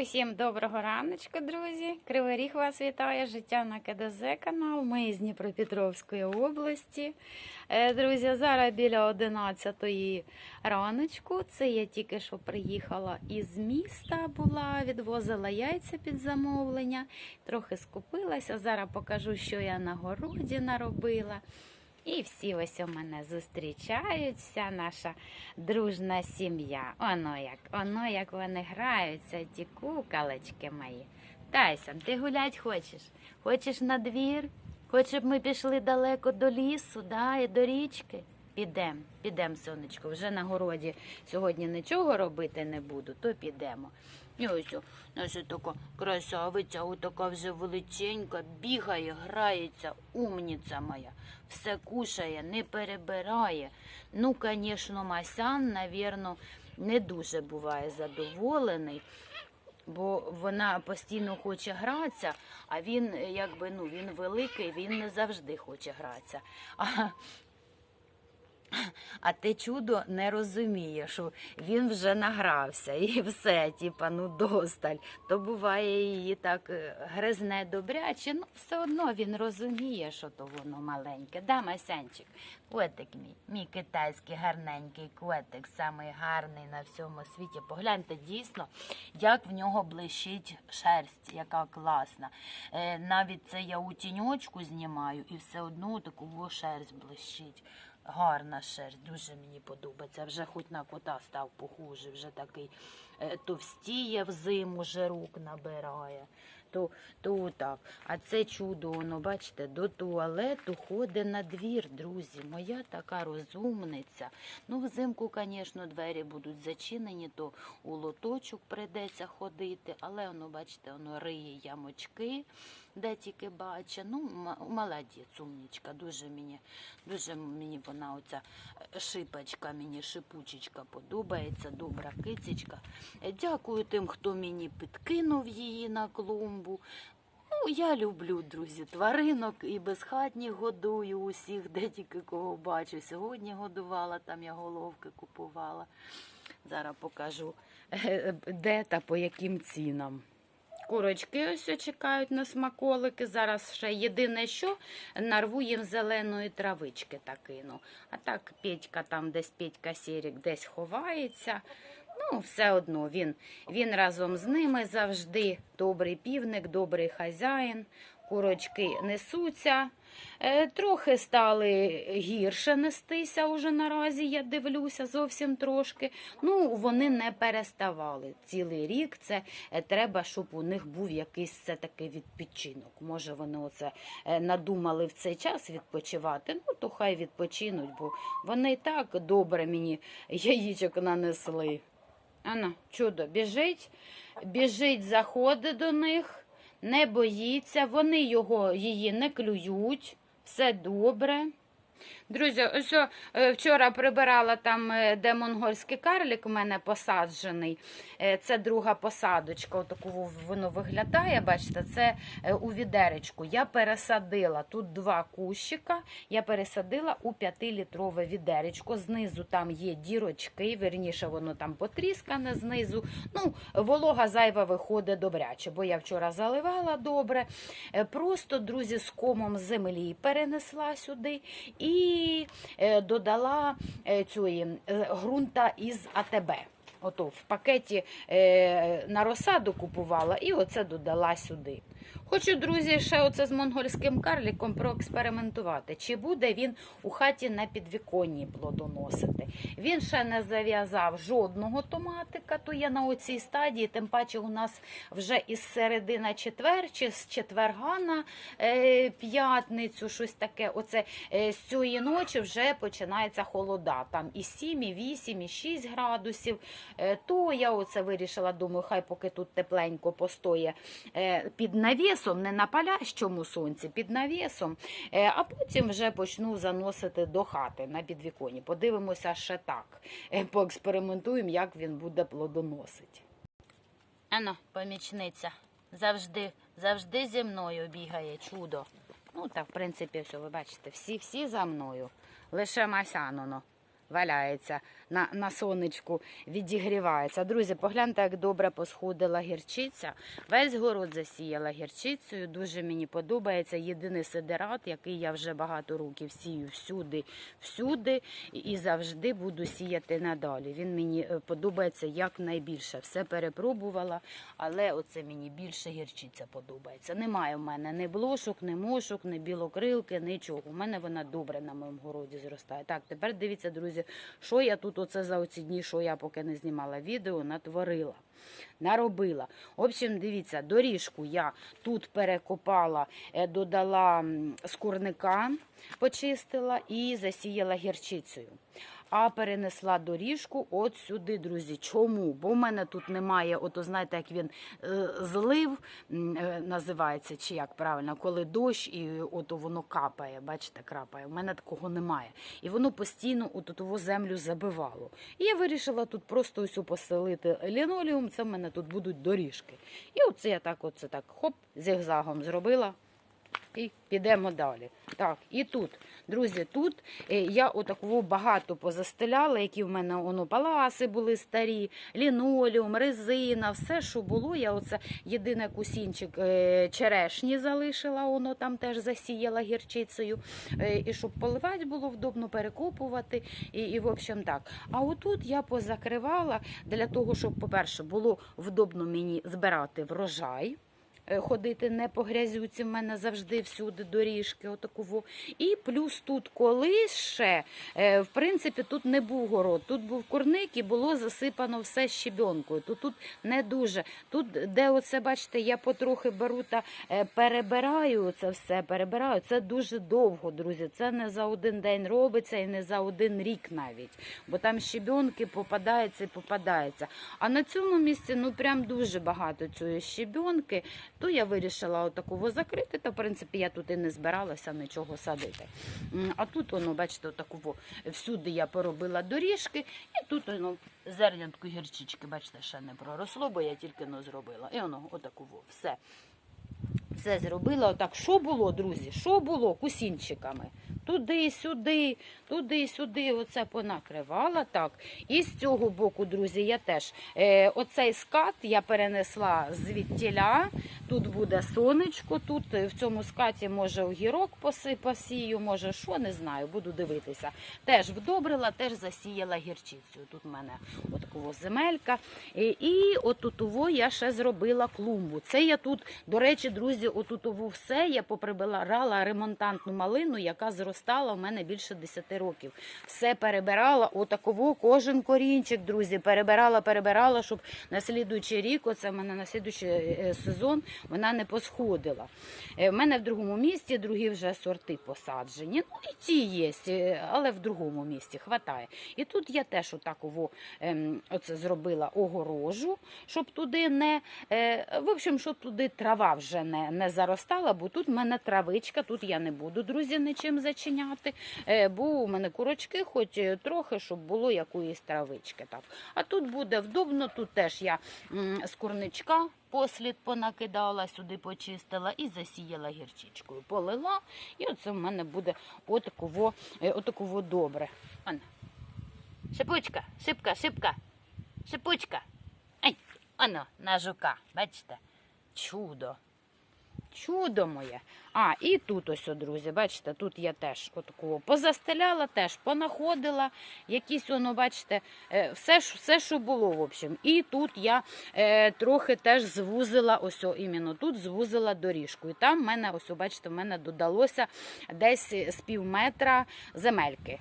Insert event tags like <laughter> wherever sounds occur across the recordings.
Усім доброго раночку, друзі! Кривий Ріг вас вітає життя на КДЗ канал. Ми з Дніпропетровської області. Е, Друзі, зараз біля 11 раночку. Це я тільки що приїхала із міста, була, відвозила яйця під замовлення, трохи скупилася. Зараз покажу, що я на городі наробила. І всі ось у мене зустрічають, вся наша дружна сім'я. Оно як, оно як вони граються, ті кукалочки мої. Тайсон, ти гулять хочеш? Хочеш на двір? Хочеш, щоб ми пішли далеко до лісу, да, і до річки? Підемо, підемо, сонечко. Вже на городі сьогодні нічого робити не буду, то підемо. І ось наша така красавиця, отака вже величенька, бігає, грається, умніця моя, все кушає, не перебирає. Ну, звісно, Масян, навірно, не дуже буває задоволений. Бо вона постійно хоче гратися, а він якби ну він великий, він не завжди хоче гратися. А, а те чудо не розуміє, що він вже награвся і все, типа, ну досталь. То буває її так е, гризне добряче, ну все одно він розуміє, що то воно маленьке. Да, Масянчик? Котик мій, мій китайський гарненький котик, самий гарний на всьому світі. Погляньте дійсно, як в нього блищить шерсть, яка класна. Е, навіть це я у тіньочку знімаю, і все одно таку шерсть блищить. Гарна шерсть, дуже мені подобається. Вже хоч на кота став похожий, вже такий е, товстіє взиму, жирук набирає. То, то так. А це чудо, воно, бачите, до туалету ходить на двір, друзі. Моя така розумниця. Ну, взимку, звісно, двері будуть зачинені, то у лоточок прийдеться ходити, але воно, бачите, воно риє ямочки, де тільки бачить. Ну, молодець, умнічка, дуже мені, дуже мені вона оця е, шипочка, мені шипучечка подобається, добра кицечка. Е, Дякую тим, хто мені підкинув її на клумбу. Ну, я люблю, друзі, тваринок і безхатніх годую усіх, де тільки кого бачу. Сьогодні годувала, там я головки купувала. Зараз покажу, е, де та по яким цінам. Курочки ось чекають на смаколики. Зараз ще єдине, що нарву їм зеленої травички та кину. А так Петька там десь Петька Сірік десь ховається. Ну, все одно він, він разом з ними завжди добрий півник, добрий хазяїн. Курочки несуться. Е, трохи стали гірше нестися уже наразі, я дивлюся, зовсім трошки. Ну, вони не переставали. Цілий рік це е, треба, щоб у них був якийсь все-таки відпочинок. Може, вони оце е, надумали в цей час відпочивати. Ну, то хай відпочинуть, бо вони так добре мені яєчок нанесли. Ано, чудо, біжить, біжить, заходить до них, не боїться, вони його, її не клюють, все добре. Друзі, ось е, вчора прибирала там, е, де монгольський карлик у мене посаджений. Е, Це друга посадочка. Отаку воно виглядає. Бачите, це у відеречку. Я пересадила тут два кущика. Я пересадила у 5-літрове відеречко. Знизу там є дірочки, верніше воно там потріскане знизу. Ну, волога зайва виходить добряче, бо я вчора заливала добре. Просто, друзі, з комом землі перенесла сюди і е, додала цю грунта е, ґрунта із АТБ. Ото в пакеті е, на розсаду купувала і оце додала сюди. Хочу, друзі, ще оце з монгольським карліком проекспериментувати, чи буде він у хаті на підвіконні плодоносити. Він ще не зав'язав жодного томатика, то є на оцій стадії, тим паче у нас вже із середина четвер, чи з четверга на е, п'ятницю, щось таке. Оце е, з цієї ночі вже починається холода. Там і 7, і 8, і 6 градусів. Е, то я оце вирішила, думаю, хай поки тут тепленько постоє е, під навісом, не на палящому сонці, під навісом, е, а потім вже почну заносити до хати на підвіконі. Подивимося ще так. Поекспериментуємо, як він буде плодоносити. Ано, помічниця, завжди, завжди зі мною бігає чудо. Ну, так, в принципі, все, ви бачите, всі, всі за мною. Лише Масяноно валяється на, на сонечку відігрівається. Друзі, погляньте, як добре посходила гірчиця. Весь город засіяла гірчицею. Дуже мені подобається. Єдиний сидерат, який я вже багато років сію всюди, всюди і завжди буду сіяти надалі. Він мені е, подобається якнайбільше. Все перепробувала, але оце мені більше гірчиця подобається. Немає в мене ні блошок, ні мошок, ні білокрилки, нічого. У мене вона добре на моєму городі зростає. Так, тепер дивіться, друзі, що я тут оце за оці дні, що я поки не знімала відео, натворила. Наробила. В общем, дивіться, доріжку я тут перекопала, е, додала з скурника, почистила і засіяла гірчицею. А перенесла доріжку от сюди, друзі. Чому? Бо в мене тут немає, ото знаєте, як він е, злив е, називається, чи як правильно, коли дощ і ото воно капає. Бачите, крапає. У мене такого немає. І воно постійно от ту землю забивало. І я вирішила тут просто ось поселити лінолеум. Це в мене тут будуть доріжки. І оце я так, оце так, хоп, зігзагом зробила. І підемо далі. Так, і тут, друзі, тут е, я отакого багато позастеляла, які в мене воно паласи були старі, лінолеум, резина, все, що було. Я оце єдине кусінчик е, черешні залишила, воно там теж засіяла гірчицею. Е, І щоб поливати було вдобно, перекопувати. І, і в общем так. А отут я позакривала для того, щоб, по-перше, було вдобно мені збирати врожай ходити не по грязюці, в мене завжди всюди доріжки, отаково. І плюс тут колись ще, е, в принципі, тут не був город, тут був курник і було засипано все щебенкою. То тут не дуже. Тут, де оце, бачите, я потрохи беру та е, перебираю це все, перебираю. Це дуже довго, друзі. Це не за один день робиться і не за один рік навіть. Бо там щебенки попадаються і попадаються. А на цьому місці ну прям дуже багато цієї щебенки. То я вирішила отакого закрити, та в принципі я тут і не збиралася нічого садити. А тут воно, бачите, отакого всюди я поробила доріжки, і тут воно зернятку гірчички, бачите, ще не проросло, бо я тільки но зробила. І воно отакого все. Все зробила. Отак, що було, друзі? Що було кусінчиками? Туди, сюди, туди, сюди. Оце понакривала. Так. І з цього боку, друзі, я теж е, оцей скат я перенесла звідтіля. Тут буде сонечко. Тут е, в цьому скаті може огірок посію, може що, не знаю, буду дивитися. Теж вдобрила, теж засіяла гірчицю. Тут в мене отакого земелька. І, і отутово я ще зробила клумбу. Це я тут, до речі, друзі, отутово все я поприбирала ремонтантну малину, яка зростала в мене більше 10 років. Все перебирала, отаково кожен корінчик, друзі, перебирала, перебирала, щоб на слідуючий рік, оце в мене на слідуючий е, сезон, вона не посходила. Е, В мене в другому місці другі вже сорти посаджені. Ну і ці є, е, але в другому місці хватає. І тут я теж отаково ем, оце зробила огорожу, щоб туди не е, в общем, щоб туди трава вже не, не заростала, бо тут в мене травичка, тут я не буду, друзі, нічим зачиняти. Е, бо у мене курочки, хоч е, трохи, щоб було якоїсь травички. Так. А тут буде вдобно, тут теж я з курничка послід понакидала, сюди почистила і засіяла гірчичкою. Полила, і оце в мене буде отаково, е, отаково добре. Ана. Шипучка, шипка, шипка, шипучка. Ай, оно, на жука, бачите? Чудо. Чудо моє. А, і тут ось, друзі, бачите, тут я теж отакого позастеляла, теж понаходила. Якісь, воно, бачите, е, все, все, що було, в общем. І тут я е, трохи теж звузила, ось, іменно тут звузила доріжку. І там в мене, ось, бачите, в мене додалося десь з пів метра земельки.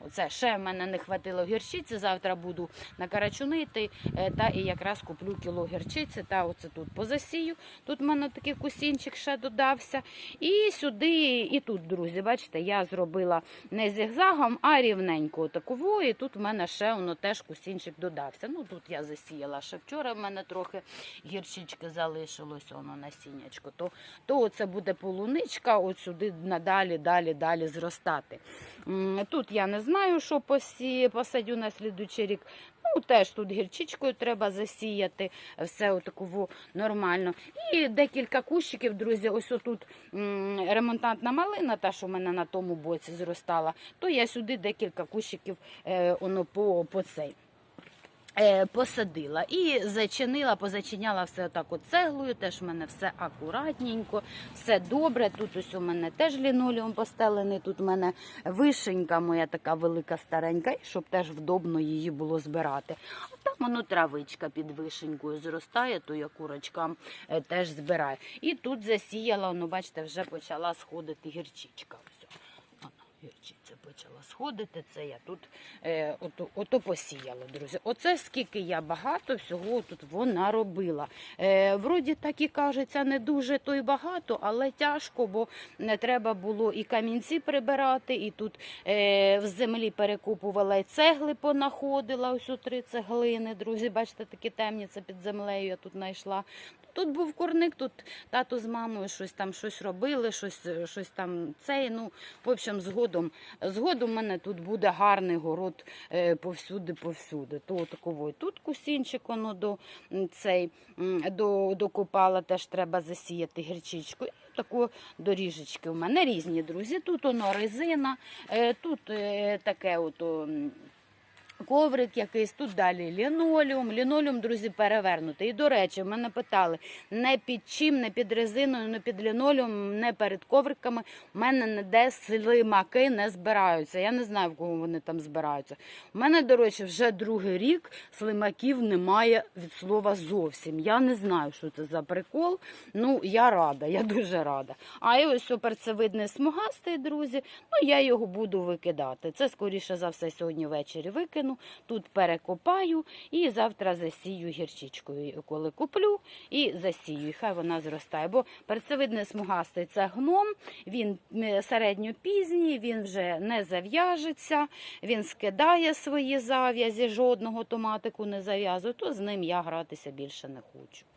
Оце ще в мене не хватило гірчиці. Завтра буду накарачунити е, та і якраз куплю кіло гірчиці та оце тут позасію. Тут в мене такий кусінчик ще додався. І сюди, і тут, друзі, бачите, я зробила не зігзагом, а рівненько таково. І тут в мене ще воно теж кусінчик додався. Ну тут я засіяла ще вчора. В мене трохи гірчички залишилось, воно насіннячко. То, то це буде полуничка, от сюди надалі, далі, далі зростати. Тут я не знаю, що посі... посадю на слідучий рік. Ну, теж тут гірчичкою треба засіяти, все отаково нормально. І декілька кущиків, друзі, ось отут ремонтантна малина, та, що в мене на тому боці зростала, то я сюди декілька кущиків е, воно по, по цей. Е, посадила і зачинила, позачиняла все отак от цеглою. Теж в мене все акуратненько, все добре. Тут ось у мене теж лінолеум постелений. Тут в мене вишенька моя така велика старенька, щоб теж вдобно її було збирати. А там воно травичка під вишенькою зростає, то я курочкам е, теж збираю. І тут засіяла, ну бачите, вже почала сходити гірчичка. Ось. Гірчиця почала сходити. Це я тут е, ото, ото посіяла, друзі. Оце скільки я багато всього тут вона робила. Е, вроді так і кажеться, не дуже то й багато, але тяжко, бо не треба було і камінці прибирати, і тут е, в землі перекупувала і цегли понаходила. Ось три цеглини. Друзі, бачите, такі темні це під землею я тут знайшла. Тут був курник, тут тато з мамою щось там щось робили, щось, щось там цей. Ну, в общем, згодом в мене тут буде гарний город е, повсюди, повсюди. То такової. Тут кусінчик воно до цей до, до, докопала, теж треба засіяти гірчичку. І Таку доріжечки у мене різні друзі. Тут воно резина, е, тут е, таке ото. Коврик якийсь, тут далі лінолеум. Лінолеум, друзі, перевернутий. І, до речі, мене питали, не під чим, не під резиною, не під лінолеум, не перед ковриками. У мене ніде слимаки не збираються. Я не знаю, в кого вони там збираються. У мене, до речі, вже другий рік слимаків немає від слова зовсім. Я не знаю, що це за прикол. Ну, я рада, я дуже рада. А і ось суперцевидний смугастий, друзі. Ну, я його буду викидати. Це, скоріше за все, сьогодні ввечері викину. Тут перекопаю і завтра засію гірчичкою, коли куплю, і засію. І хай вона зростає. Бо перцевидний смугастий це гном, він середньопізній, він вже не зав'яжеться, він скидає свої зав'язі, жодного томатику не зав'язує, то з ним я гратися більше не хочу.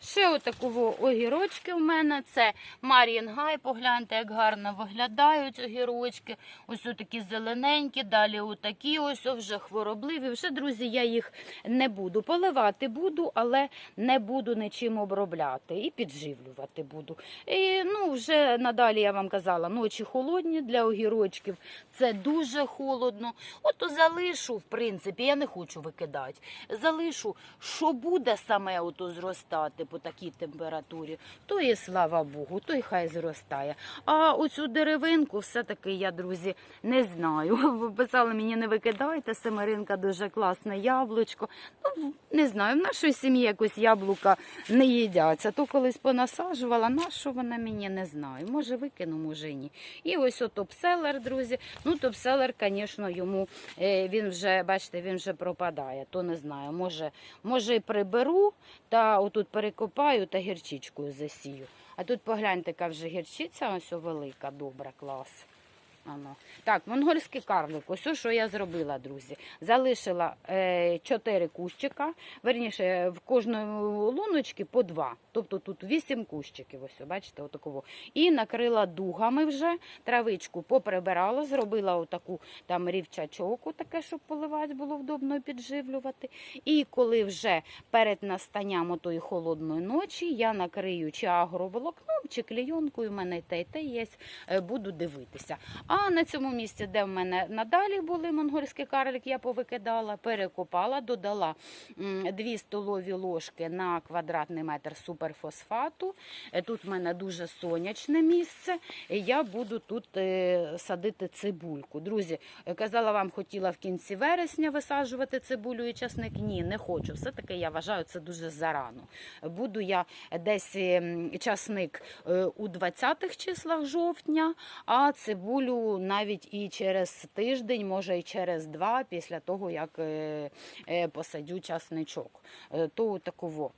Ще отакого огірочки в мене. Це Мар'їн Гай. Погляньте, як гарно виглядають огірочки. Ось такі зелененькі, далі отакі ось вже хворобливі. Вже, друзі, я їх не буду поливати буду, але не буду нічим обробляти і підживлювати буду. І, ну, вже надалі я вам казала, ночі холодні для огірочків. Це дуже холодно. Ото залишу, в принципі, я не хочу викидати. Залишу, що буде саме ото зростати по такій температурі, то і слава Богу, то й хай зростає. А оцю деревинку все-таки я, друзі, не знаю. <laughs> Ви писали мені, не викидайте, Семеринка дуже класне яблучко. Ну, не знаю, в нашій сім'ї якось яблука не їдяться. То колись понасаджувала, на що вона мені не знаю. Може викину, може ні. І ось топселер, друзі. Ну, топселер, звісно, йому е, він вже, бачите, він вже пропадає. То не знаю. Може, може приберу та отут перекопаю та гірчичкою засію. А тут погляньте, яка вже гірчиця, ось велика, добра, клас. Ано. Так, монгольський карлик. Ось що я зробила, друзі. Залишила е, 4 кущика, верніше, в кожної луночки по два. Тобто тут 8 кущиків, ось, бачите, отаково. І накрила дугами вже, травичку поприбирала, зробила отаку там рівчачок, таке, щоб поливати було вдобно підживлювати. І коли вже перед настанням отої холодної ночі я накрию чи агроволокном, чи клейонкою, у мене те, і те є, е, буду дивитися. А на цьому місці, де в мене надалі були монгольські карлики, я повикидала, перекопала, додала 2 столові ложки на квадратний метр суперфосфату. Е, Тут в мене дуже сонячне місце. Я буду тут е, садити цибульку. Друзі, е, казала вам, хотіла в кінці вересня висаджувати цибулю і часник. Ні, не хочу. Все-таки я вважаю, це дуже зарано. Буду я десь ем, часник у 20-х числах жовтня, а цибулю навіть і через тиждень, може і через два, після того, як е, е, посадю часничок. Е, То таково.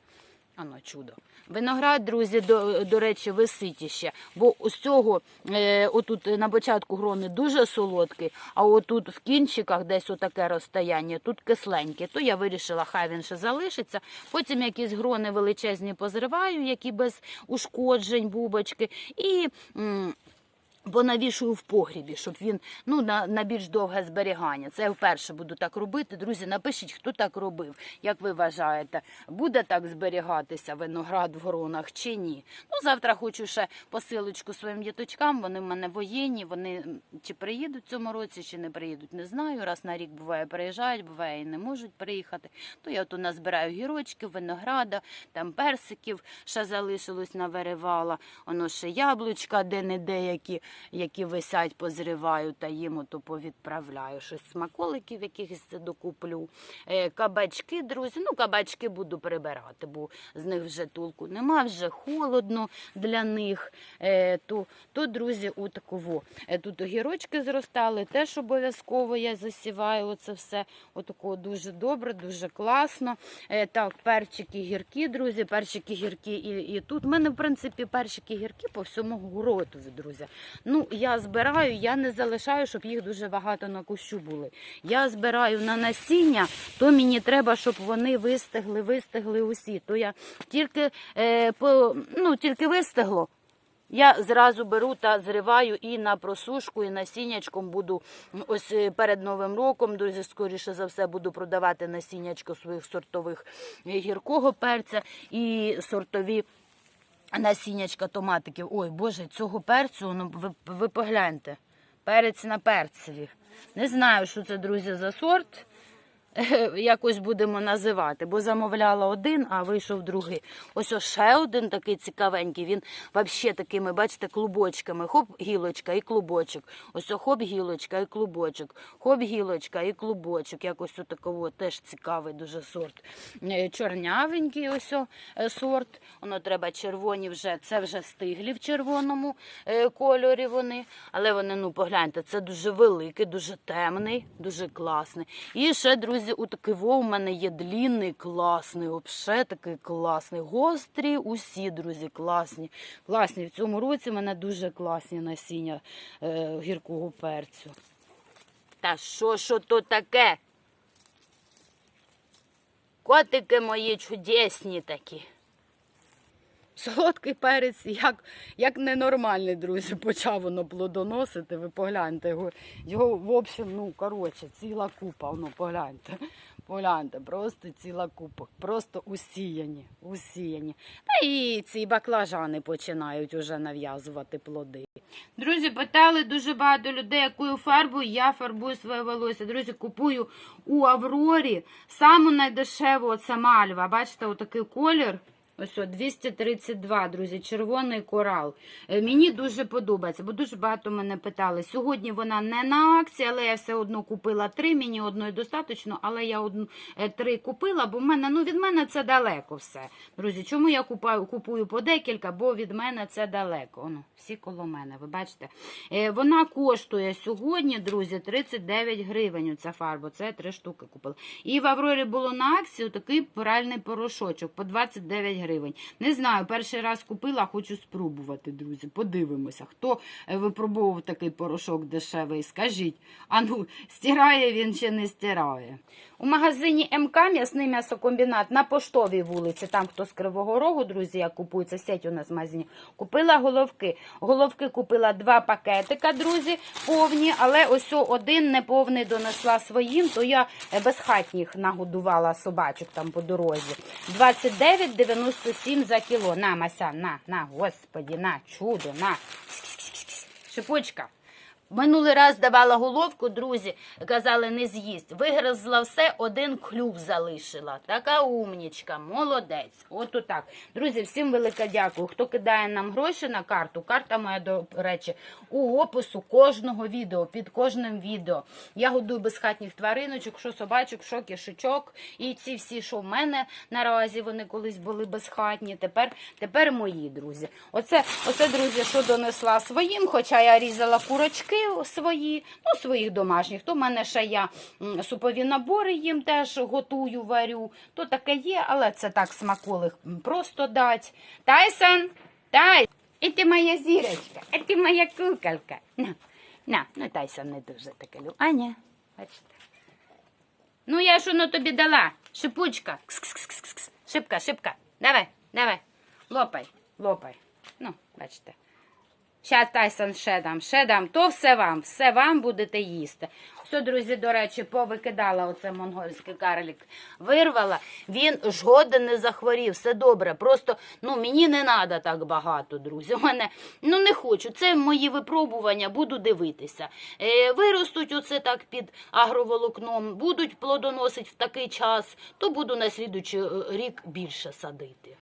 Ано чудо. Виноград, друзі, до, до речі, висить ще. Бо з цього е, отут на початку грони дуже солодкий, а отут в кінчиках десь отаке розстояння, тут кисленьке. То я вирішила, хай він ще залишиться. Потім якісь грони величезні позриваю, які без ушкоджень, бубочки. І м, Понавішую в погрібі, щоб він ну на, на більш довге зберігання. Це я вперше буду так робити. Друзі, напишіть, хто так робив. Як ви вважаєте, буде так зберігатися виноград в гронах чи ні? Ну завтра хочу ще посилочку своїм діточкам. Вони в мене воєнні. Вони чи приїдуть в цьому році, чи не приїдуть, не знаю. Раз на рік буває приїжджають, буває і не можуть приїхати. То я тут назбираю гірочки, винограда, там персиків ще залишилось навиривала. Воно ще яблучка, де не деякі, які висять, позриваю та їм ото повідправляю. Щось смаколиків якихось докуплю. Е, Кабачки, друзі. Ну, кабачки буду прибирати, бо з них вже толку нема, вже холодно для них. Е, То, то друзі, отаково. Е, Тут огірочки зростали, теж обов'язково я засіваю оце все. Отакого дуже добре, дуже класно. Так, перчики гіркі, друзі, перчики гіркі і, і тут. У мене, в принципі, перчики гіркі по всьому гуротові, друзі. Ну, я збираю, я не залишаю, щоб їх дуже багато на кущу були. Я збираю на насіння, то мені треба, щоб вони вистигли, вистигли усі. То я тільки, е, по, ну, тільки вистигло. Я зразу беру та зриваю і на просушку, і насіннячком буду ось е, перед Новим роком, друзі, скоріше за все, буду продавати насіннячко своїх сортових е, гіркого перця і сортові насіннячка томатиків. Ой, Боже, цього перцю, ну ви, ви погляньте. Перець на перцеві. Не знаю, що це, друзі, за сорт. <laughs> Якось будемо називати, бо замовляла один, а вийшов другий. Ось ще один такий цікавенький. Він взагалі такими, бачите, клубочками. Хоп, гілочка і клубочок. Ось хоп, гілочка і клубочок. Хоп, гілочка і клубочок. Якось отакого теж цікавий дуже сорт. Е, Чорнявенький ось е, сорт. Воно треба червоні вже. Це вже стиглі в червоному е, кольорі вони. Але вони, ну погляньте, це дуже великий, дуже темний, дуже класний. І ще, друзі, у такий во у мене є длінний, класний, взагалі такий класний. Гострі, усі, друзі, класні. Класні. В цьому році в мене дуже класні насіння е, гіркого перцю. Та що, що то таке? Котики мої чудесні такі. Солодкий перець, як, як ненормальний, друзі, почав воно плодоносити. Ви погляньте його. Його, в общем, ну, коротше, ціла купа, ну, погляньте. Погляньте, просто ціла купа. Просто усіяні, усіяні. Та і ці баклажани починають уже нав'язувати плоди. Друзі, питали дуже багато людей, якою фарбою я фарбую своє волосся. Друзі, купую у Аврорі саму найдешеву це мальва. Бачите, отакий колір. Ось о, 232, друзі, червоний корал. Е, Мені дуже подобається, бо дуже багато мене питали. Сьогодні вона не на акції, але я все одно купила три. Мені одної достатньо, але я одну е, три купила, бо в мене ну від мене це далеко все. Друзі, чому я купаю, купую по декілька? Бо від мене це далеко. Оно, всі коло мене, ви бачите. Е, Вона коштує сьогодні, друзі, 39 гривень. Ця фарба. Це три штуки купила. І в Аврорі було на акції такий пральний порошочок по 29 гривень. Не знаю, перший раз купила, хочу спробувати, друзі. Подивимося, хто е, випробовував такий порошок дешевий. Скажіть, а ну, стирає він чи не стирає? У магазині МК м'ясний м'ясокомбінат на поштовій вулиці, там хто з Кривого Рогу, друзі, як купується сеть у нас в магазині, купила головки. Головки купила два пакетика, друзі, повні, але ось один неповний донесла своїм, то я е, безхатніх нагодувала собачок там по дорозі. 29,97 за кіло. На, Мася, на, на, господі, на, чудо, на. Шипучка. Минулий раз давала головку, друзі, казали, не з'їсть. Вигризла все, один клюв залишила. Така умнічка, молодець. От отак. Друзі, всім велике дякую. Хто кидає нам гроші на карту, карта моя, до речі, у опису кожного відео, під кожним відео. Я годую безхатніх твариночок, що собачок, що кишечок. І ці всі, що в мене наразі, вони колись були безхатні, тепер, тепер мої, друзі. Оце, оце, друзі, що донесла своїм, хоча я різала курочки свої, ну, своїх домашніх. То в мене ще я супові набори їм теж готую, варю. То таке є, але це так смаколих просто дать. Тайсон, Тай, і ти моя зірочка, і ти моя куколка. На, на, ну Тайсон не дуже таке любить. Аня, бачите. Ну, я ж воно тобі дала. Шипучка. Кс-кс-кс-кс. Шипка, шипка. Давай, давай. Лопай, лопай. Ну, бачите. Ща Тайсон ще дам, ще дам. То все вам, все вам будете їсти. Все, друзі, до речі, повикидала оце монгольський карлік. Вирвала. Він жоден не захворів, все добре. Просто ну мені не треба так багато, друзі. Мене ну не хочу. Це мої випробування, буду дивитися. Е, виростуть оце так під агроволокном, будуть плодоносити в такий час, то буду на слідуючий е, рік більше садити.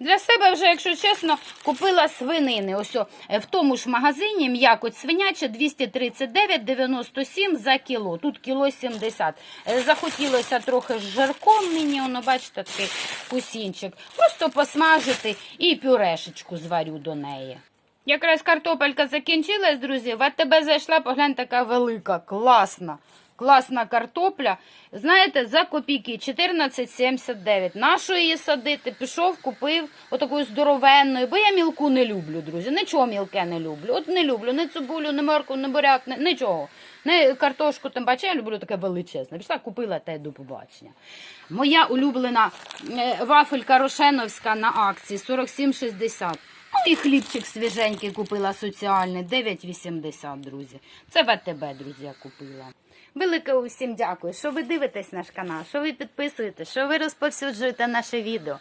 Для себе вже, якщо чесно, купила свинини. Ось е, в тому ж магазині м'якоть свиняча 239,97 за кіло. Тут кіло 70. Е, Захотілося трохи з жарком мені, воно, бачите, такий кусінчик. Просто посмажити і пюрешечку зварю до неї. Якраз картопелька закінчилась, друзі. В АТБ зайшла, поглянь, така велика, класна. Класна картопля. Знаєте, за копійки 14,79. Нащо її садити? Пішов, купив отакою здоровенною, бо я мілку не люблю, друзі. Нічого мілке не люблю. От не люблю ні цибулю, ні морку, ні буряк, ні, нічого. Не картошку, тим паче, я люблю таке величезне. Пішла, купила й до побачення. Моя улюблена е, вафелька Рошеновська на акції 47,60. Ну і хлібчик свіженький купила соціальний 9,80, друзі. Це в АТБ, друзі, я купила. Велике усім дякую, що ви дивитесь наш канал, що ви підписуєте, що ви розповсюджуєте наше відео.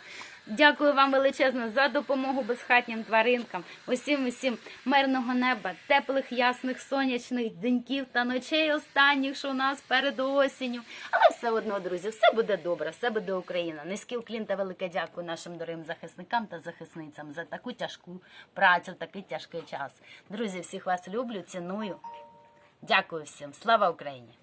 Дякую вам величезно за допомогу безхатнім тваринкам. Усім усім мирного неба, теплих, ясних, сонячних деньків та ночей останніх, що у нас перед осінню. Але все одно, друзі, все буде добре, все буде Україна. Низький уклін та велике дякую нашим дорогим захисникам та захисницям за таку тяжку працю такий тяжкий час. Друзі, всіх вас люблю, ціную. Дякую всім. Слава Україні!